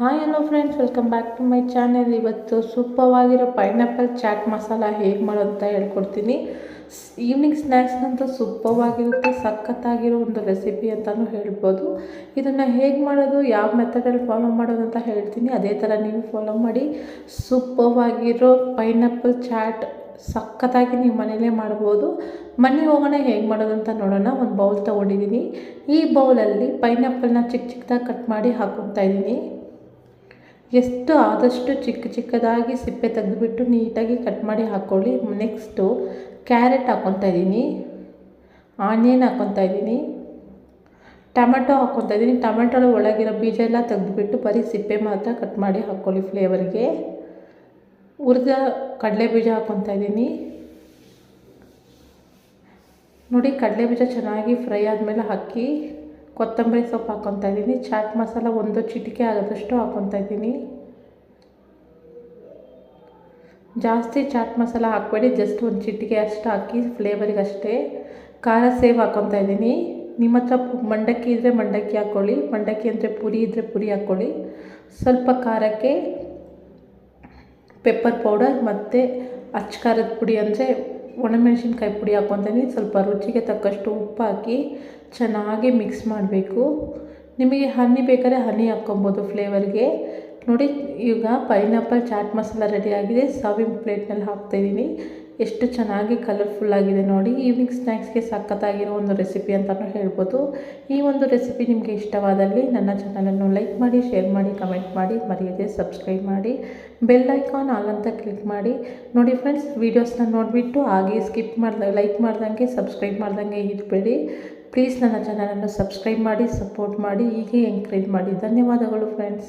Hi hello friends welcome back to my channel ಇವತ್ತು ಸೂಪವಾಗಿರೋ pineapple chat masala ಹೇಗೆ ಮಾಡೋದು ಅಂತ ಹೇಳ್ಕೊಡ್ತೀನಿ ಈವ್ನಿಂಗ್ ಸ್ನ್ಯಾಕ್ಸ್ನಂತೂ ಸೂಪವಾಗಿರುತ್ತೆ, ಸಖತ್ತಾಗಿರೋ ಒಂದು ರೆಸಿಪಿ ಅಂತಲೂ ಹೇಳ್ಬೋದು. ಇದನ್ನು ಹೇಗೆ ಮಾಡೋದು, ಯಾವ ಮೆಥಡಲ್ಲಿ ಫಾಲೋ ಮಾಡೋದು ಅಂತ ಹೇಳ್ತೀನಿ. ಅದೇ ಥರ ನೀವು ಫಾಲೋ ಮಾಡಿ. ಸೂಪವಾಗಿರೋ ಪೈನಾಪಲ್ ಚಾಟ್ ಸಖತ್ತಾಗಿ ನೀವು ಮನೇಲೇ ಮಾಡ್ಬೋದು. ಮನೆ ಹೋಗೋಣ, ಹೇಗೆ ಮಾಡೋದು ಅಂತ ನೋಡೋಣ. ಒಂದು ಬೌಲ್ ತೊಗೊಂಡಿದ್ದೀನಿ ಈ ಬೌಲಲ್ಲಿ ಪೈನಾಪಲ್ನ ಚಿಕ್ಕ ಚಿಕ್ಕದಾಗಿ ಕಟ್ ಮಾಡಿ ಹಾಕ್ಕೊತಾ ಇದ್ದೀನಿ ಎಷ್ಟು ಆದಷ್ಟು ಚಿಕ್ಕ ಚಿಕ್ಕದಾಗಿ ಸಿಪ್ಪೆ ತೆಗೆದುಬಿಟ್ಟು ನೀಟಾಗಿ ಕಟ್ ಮಾಡಿ ಹಾಕ್ಕೊಳ್ಳಿ ನೆಕ್ಸ್ಟು ಕ್ಯಾರೆಟ್ ಹಾಕ್ಕೊತಾ ಇದ್ದೀನಿ. ಆನಿಯನ್ ಹಾಕ್ಕೊತಾ ಇದ್ದೀನಿ. ಟೊಮೆಟೊ ಹಾಕ್ಕೊತಾ ಇದ್ದೀನಿ. ಟೊಮೆಟೊ ಒಳಗಿರೋ ಬೀಜ ಎಲ್ಲ ತೆಗೆದುಬಿಟ್ಟು ಬರೀ ಸಿಪ್ಪೆ ಮಾತ್ರ ಕಟ್ ಮಾಡಿ ಹಾಕ್ಕೊಳ್ಳಿ ಫ್ಲೇವರ್ಗೆ. ಹುರಿದ ಕಡಲೆ ಬೀಜ ಹಾಕ್ಕೊತಾ ಇದ್ದೀನಿ. ನೋಡಿ ಕಡಲೆ ಬೀಜ ಚೆನ್ನಾಗಿ ಫ್ರೈ ಆದಮೇಲೆ ಹಾಕಿ ಕೊತ್ತಂಬರಿ ಸೊಪ್ಪು ಹಾಕ್ಕೊತಾ ಇದ್ದೀನಿ. ಚಾಟ್ ಮಸಾಲ ಒಂದು ಚಿಟಿಕೆ ಆಗೋದಷ್ಟು ಹಾಕ್ಕೊತಾ ಇದ್ದೀನಿ. ಜಾಸ್ತಿ ಚಾಟ್ ಮಸಾಲ ಹಾಕಬೇಡಿ. ಜಸ್ಟ್ ಒಂದು ಚಿಟಿಕೆ ಅಷ್ಟು ಹಾಕಿ ಫ್ಲೇವರಿಗೆ ಅಷ್ಟೇ ಖಾರ ಸೇವ್ ಹಾಕ್ಕೊತಾ ಇದ್ದೀನಿ. ನಿಮ್ಮ ಹತ್ರ ಮಂಡಕ್ಕಿ ಇದ್ದರೆ ಮಂಡಕ್ಕಿ ಹಾಕ್ಕೊಳ್ಳಿ ಮಂಡಕ್ಕಿ ಅಂದರೆ ಪುರಿ ಇದ್ದರೆ ಪುರಿ ಹಾಕ್ಕೊಳ್ಳಿ ಸ್ವಲ್ಪ ಖಾರಕ್ಕೆ ಪೆಪ್ಪರ್ ಪೌಡರ್ ಮತ್ತು ಅಚ್ಚ ಖಾರದ ಪುಡಿ ಅಂದರೆ ಒಣಮೆಣಸಿನ್ಕಾಯಿ ಪುಡಿ ಹಾಕ್ಕೊತೀನಿ ಸ್ವಲ್ಪ ರುಚಿಗೆ ತಕ್ಕಷ್ಟು ಉಪ್ಪು ಹಾಕಿ ಚೆನ್ನಾಗಿ ಮಿಕ್ಸ್ ಮಾಡಬೇಕು. ನಿಮಗೆ ಹನಿ ಬೇಕಾದ್ರೆ ಹನಿ ಹಾಕ್ಕೊಬೋದು ಫ್ಲೇವರ್ಗೆ ನೋಡಿ, ಈಗ ಪೈನಾಪಲ್ ಚಾಟ್ ಮಸಾಲ ರೆಡಿಯಾಗಿದೆ ಸರ್ವಿಂಗ್ ಪ್ಲೇಟ್ನಲ್ಲಿ ಹಾಕ್ತಾಯಿದ್ದೀನಿ ಎಷ್ಟು ಚೆನ್ನಾಗಿ ಕಲರ್ಫುಲ್ಲಾಗಿದೆ ನೋಡಿ. ಈವ್ನಿಂಗ್ ಸ್ನ್ಯಾಕ್ಸ್ಗೆ ಸಖತ್ತಾಗಿರೋ ಒಂದು ರೆಸಿಪಿ ಅಂತಲೂ ಹೇಳ್ಬೋದು. ಈ ಒಂದು ರೆಸಿಪಿ ನಿಮಗೆ ಇಷ್ಟವಾದಲ್ಲಿ ನನ್ನ ಚಾನಲನ್ನು ಲೈಕ್ ಮಾಡಿ ಶೇರ್ ಮಾಡಿ ಕಮೆಂಟ್ ಮಾಡಿ, ಮರೆಯದೆ ಸಬ್ಸ್ಕ್ರೈಬ್ ಮಾಡಿ ಬೆಲ್ ಐಕಾನ್ ಆಲ್ ಅಂತ ಕ್ಲಿಕ್ ಮಾಡಿ. ನೋಡಿ ಫ್ರೆಂಡ್ಸ್ ವೀಡಿಯೋಸ್ನ ನೋಡಿಬಿಟ್ಟು ಹಾಗೆ ಸ್ಕಿಪ್ ಮಾಡ್ದ ಲೈಕ್ ಮಾಡ್ದಂಗೆ ಸಬ್ಸ್ಕ್ರೈಬ್ ಮಾಡ್ದಂಗೆ ಇರಬೇಡಿ. ಪ್ಲೀಸ್ ನನ್ನ ಚಾನಲನ್ನು ಸಬ್ಸ್ಕ್ರೈಬ್ ಮಾಡಿ ಸಪೋರ್ಟ್ ಮಾಡಿ ಹೀಗೆ ಎಂಕರೇಜ್ ಮಾಡಿ. ಧನ್ಯವಾದಗಳು ಫ್ರೆಂಡ್ಸ್